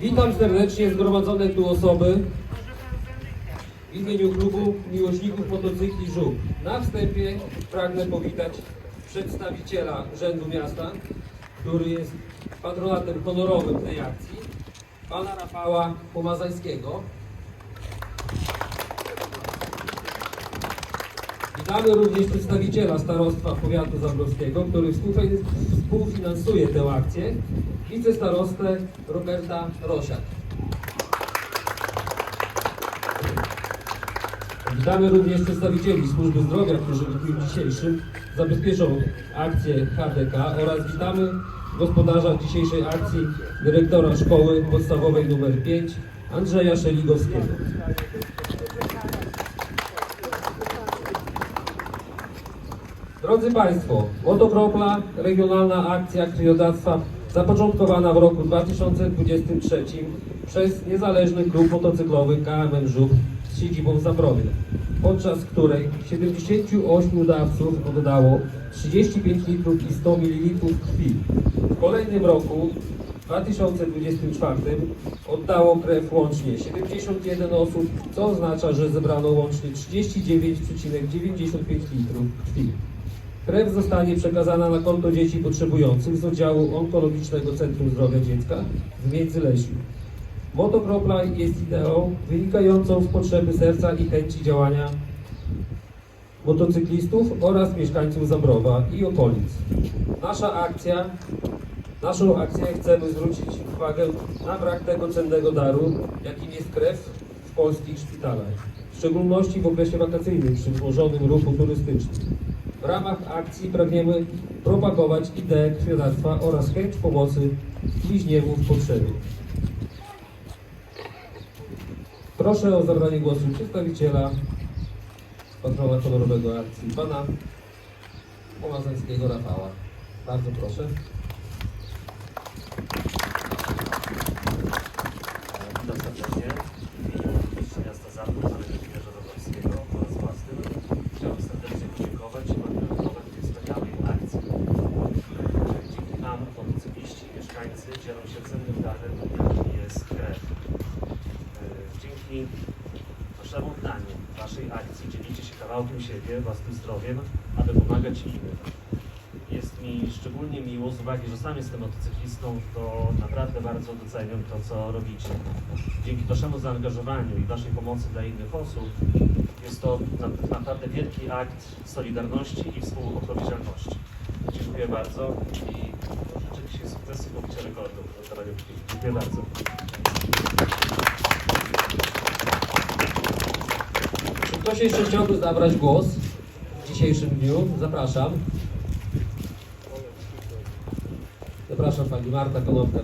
Witam serdecznie zgromadzone tu osoby w imieniu klubu miłośników motocykli Żuk. Na wstępie pragnę powitać przedstawiciela Urzędu Miasta, który jest patronatem honorowym tej akcji, pana Rafała Pomazańskiego. Witamy również przedstawiciela Starostwa Powiatu Zabrowskiego, który współfi- współfinansuje tę akcję, wicestarostę Roberta Rosiak. Witamy również przedstawicieli Służby Zdrowia, którzy w dniu dzisiejszym zabezpieczą akcję HDK oraz witamy gospodarza dzisiejszej akcji, dyrektora Szkoły Podstawowej nr 5, Andrzeja Szeligowskiego. Drodzy Państwo, Motokropla, regionalna akcja krwiodawstwa zapoczątkowana w roku 2023 przez niezależny klub motocyklowy KMM Żuk z siedzibą w Zabrowie, podczas której 78 dawców oddało 35 litrów i 100 ml krwi. W kolejnym roku, 2024, oddało krew łącznie 71 osób, co oznacza, że zebrano łącznie 39,95 litrów krwi. Krew zostanie przekazana na konto dzieci potrzebujących z oddziału Onkologicznego Centrum Zdrowia Dziecka w Międzylesiu. Motokropla jest ideą wynikającą z potrzeby serca i chęci działania motocyklistów oraz mieszkańców Zabrowa i okolic. Nasza akcja, naszą akcję chcemy zwrócić uwagę na brak tego cennego daru, jakim jest krew w polskich szpitalach, w szczególności w okresie wakacyjnym przy wzmożonym ruchu turystycznym. W ramach akcji pragniemy propagować ideę krwiodawstwa oraz chęć pomocy bliźniemu w potrzebie. Proszę o zabranie głosu przedstawiciela patrona honorowego akcji, pana Pomazańskiego Rafała. Bardzo proszę. Witam serdecznie. Miasta Zabrów, pana Kazimierza Zabrowskiego oraz własnym chciałbym serdecznie podziękować i pogratulować tej wspaniałej akcji. Dzięki nam motocykliści i mieszkańcy dzielą się cennym darem, jakim jest krew. E, Dzięki waszemu daniu, waszej akcji dzielicie się kawałkiem siebie, własnym zdrowiem, aby pomagać innym. Jest mi szczególnie miło z uwagi, że sam jestem motocyklistą, to naprawdę bardzo doceniam to, co robicie. Dzięki waszemu zaangażowaniu i waszej pomocy dla innych osób jest to na- naprawdę wielki akt solidarności i współodpowiedzialności. Dziękuję bardzo i sukcesu w pobicie rekordu w rozdawanie krwi. Dziękuję bardzo. Czy ktoś jeszcze chciałby zabrać głos w dzisiejszym dniu? Zapraszam. Zapraszam pani Marta Konopka.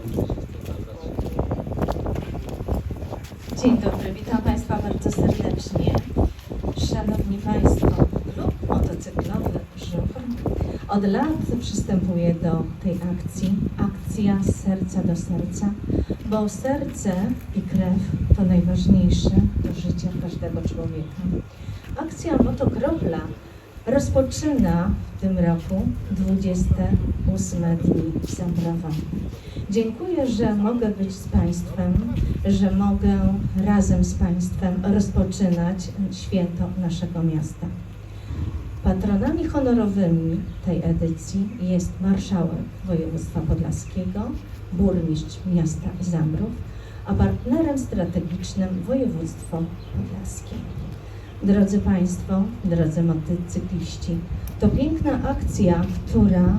Dzień dobry, witam Państwa bardzo serdecznie. Szanowni Państwo, klub motocyklowy od lat przystępuje do tej akcji, akcja serca do serca, bo serce i krew to najważniejsze do życia każdego człowieka. Akcja Motokropla rozpoczyna w tym roku 28 dni Zabrawa. Dziękuję, że mogę być z Państwem, że mogę razem z Państwem rozpoczynać święto naszego miasta. Patronami honorowymi tej edycji jest marszałek województwa podlaskiego, burmistrz miasta Zamrów, a partnerem strategicznym województwo podlaskie. Drodzy Państwo, drodzy motocykliści, to piękna akcja, która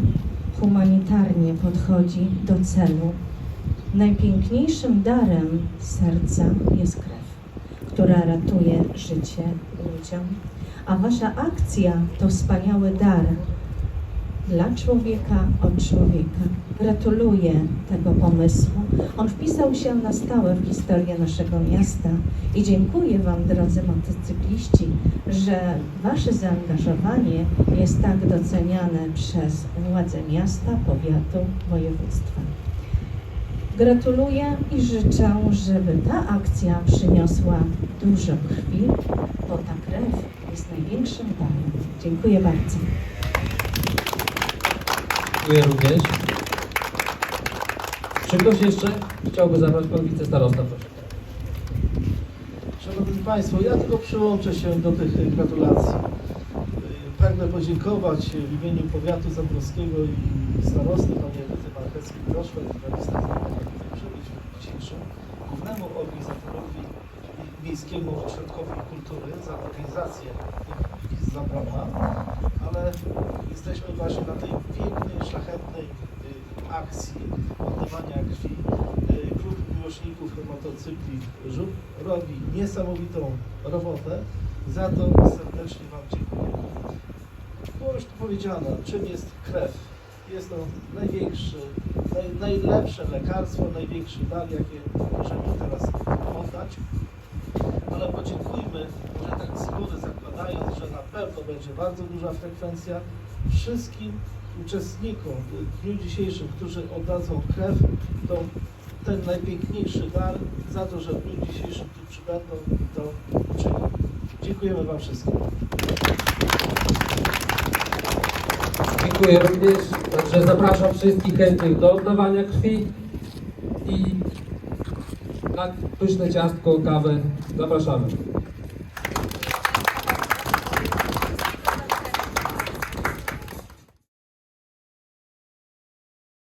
humanitarnie podchodzi do celu. Najpiękniejszym darem serca jest krew, która ratuje życie ludziom. A Wasza akcja to wspaniały dar dla człowieka od człowieka. Gratuluję tego pomysłu. On wpisał się na stałe w historię naszego miasta i dziękuję Wam, drodzy motocykliści, że Wasze zaangażowanie jest tak doceniane przez władze miasta, powiatu, województwa. Gratuluję i życzę, żeby ta akcja przyniosła dużo krwi, bo ta krew jest największym darem. Dziękuję bardzo. Dziękuję również. Czy ktoś jeszcze chciałby zabrać pan wicestarosta, proszę? Szanowni Państwo, ja tylko przyłączę się do tych gratulacji. Pragnę podziękować w imieniu powiatu zabrowskiego i starosty panie Edyty Marchewskiej-Groszwek, Miejskiemu Ośrodkowi Kultury za organizację zabrana, ale jesteśmy właśnie na tej pięknej, szlachetnej y, akcji oddawania krwi. Y, Klub miłośników motocykli Żuk robi niesamowitą robotę. Za to serdecznie Wam dziękuję. Było już tu powiedziane, czym jest krew. Jest to największy, naj, najlepsze lekarstwo, największy dar, jakie możemy teraz oddać. Ale podziękujmy, że tak z góry zakładając, że na pewno będzie bardzo duża frekwencja wszystkim uczestnikom w dniu dzisiejszym, którzy oddadzą krew, to ten najpiękniejszy dar za to, że w dniu dzisiejszym tu przybędą i to uczynią. Dziękujemy Wam wszystkim. Dziękuję również. Także zapraszam wszystkich chętnych do oddawania krwi i na pyszne ciastko, kawę zapraszamy.